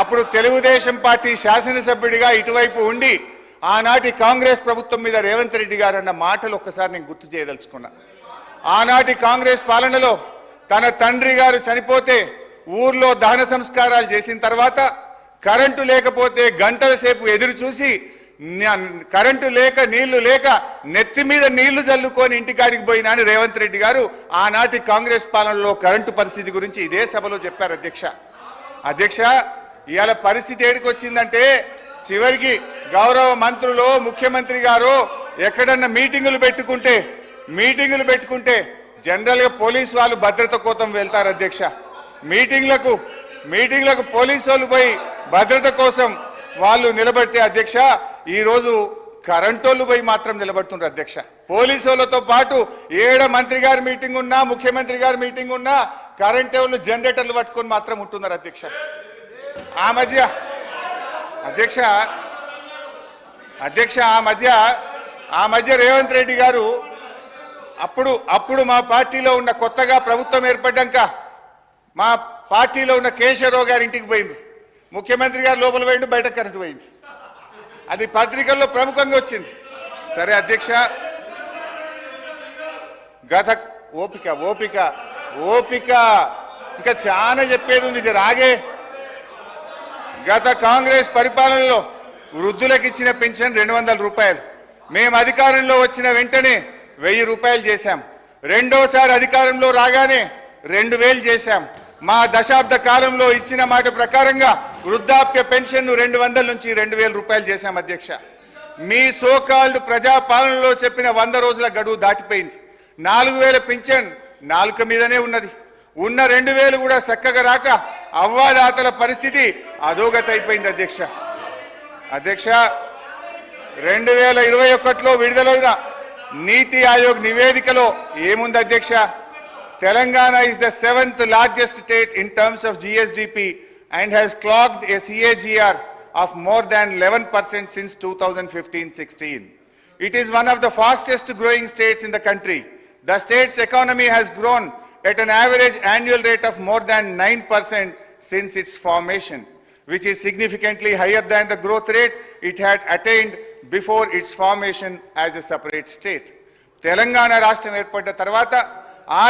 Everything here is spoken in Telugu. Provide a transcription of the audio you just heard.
అప్పుడు తెలుగుదేశం పార్టీ శాసనసభ్యుడిగా ఇటువైపు ఉండి ఆనాటి కాంగ్రెస్ ప్రభుత్వం మీద రేవంత్ రెడ్డి గారు అన్న మాటలు ఒక్కసారి నేను గుర్తు చేయదలుచుకున్నా. ఆనాటి కాంగ్రెస్ పాలనలో తన తండ్రి గారు చనిపోతే ఊర్లో దహన సంస్కారాలు చేసిన తర్వాత కరెంటు లేకపోతే గంటల సేపు ఎదురు చూసి కరెంటు లేక నీళ్ళు లేక నెత్తి మీద నీళ్ళు చల్లుకొని ఇంటికాడికి పోయినా అని రేవంత్ రెడ్డి గారు ఆనాటి కాంగ్రెస్ పాలనలో కరెంటు పరిస్థితి గురించి ఇదే సభలో చెప్పారు అధ్యక్ష. అధ్యక్ష ఇవాళ పరిస్థితి ఏడికి వచ్చిందంటే చివరికి గౌరవ మంత్రులు ముఖ్యమంత్రి గారు ఎక్కడన్నా మీటింగులు పెట్టుకుంటే మీటింగులు పెట్టుకుంటే జనరల్గా పోలీస్ వాళ్ళు భద్రత కోసం వెళ్తారు అధ్యక్ష. మీటింగ్లకు మీటింగ్లకు పోలీసు వాళ్ళు పోయి భద్రత కోసం వాళ్ళు నిలబడితే అధ్యక్ష ఈరోజు కరెంటు వాళ్ళు పోయి మాత్రం నిలబడుతున్నారు అధ్యక్ష. పోలీసు వాళ్ళతో పాటు ఏడ మంత్రి గారి మీటింగ్ ఉన్నా ముఖ్యమంత్రి గారి మీటింగ్ ఉన్నా కరెంటు వాళ్ళు జనరేటర్లు పట్టుకొని మాత్రం ఉంటున్నారు అధ్యక్ష. ఆ మధ్య అధ్యక్ష అధ్యక్ష ఆ మధ్య ఆ మధ్య రేవంత్ రెడ్డి గారు అప్పుడు అప్పుడు మా పార్టీలో ఉన్న కొత్తగా ప్రభుత్వం ఏర్పడ్డాక మా పార్టీలో ఉన్న కేశవరావు గారి ఇంటికి పోయింది. ముఖ్యమంత్రి గారు లోపల పోయింది బయట కరెంటు పోయింది. అది పత్రికల్లో ప్రముఖంగా వచ్చింది. సరే అధ్యక్ష గత ఓపిక ఓపిక ఓపిక. ఇంకా చాలా చెప్పేది ఉంది సార్ ఆగే. గత కాంగ్రెస్ పరిపాలనలో వృద్ధులకు ఇచ్చిన పెన్షన్ రెండు వందల రూపాయలు. మేము అధికారంలో వచ్చిన వెంటనే వెయ్యి రూపాయలు చేశాం. రెండోసారి అధికారంలో రాగానే రెండు వేలు చేశాం. మా దశాబ్ద కాలంలో ఇచ్చిన మాట ప్రకారంగా వృద్ధాప్య పెన్షన్ రెండు వందల నుంచి రెండు వేల రూపాయలు చేశాం అధ్యక్ష. మీ సోకాల్డ్ ప్రజాపాలనలో చెప్పిన వంద రోజుల గడువు దాటిపోయింది. నాలుగు వేల పింఛన్ నాలుక మీదనే ఉన్నది. ఉన్న రెండు వేలు కూడా చక్కగా రాక అవ్వాదాతల పరిస్థితి అధోగతి అయిపోయింది అధ్యక్ష. అధ్యక్ష రెండు వేల ఇరవై ఒకటిలో విడుదలైన నీతి ఆయోగ్ నివేదికలో ఏముంది అధ్యక్ష? Telangana is the seventh largest state in terms of GSDP and has clocked a CAGR of more than eleven percent since two thousand fifteen sixteen it is one of the fastest growing states in the country the state's economy has grown at an average annual rate of more than 9% since its formation, which is significantly higher than the growth rate it had attained before its formation as a separate state. Telangana రాష్ట్రం ఏర్పడ్డ తర్వాత ఆ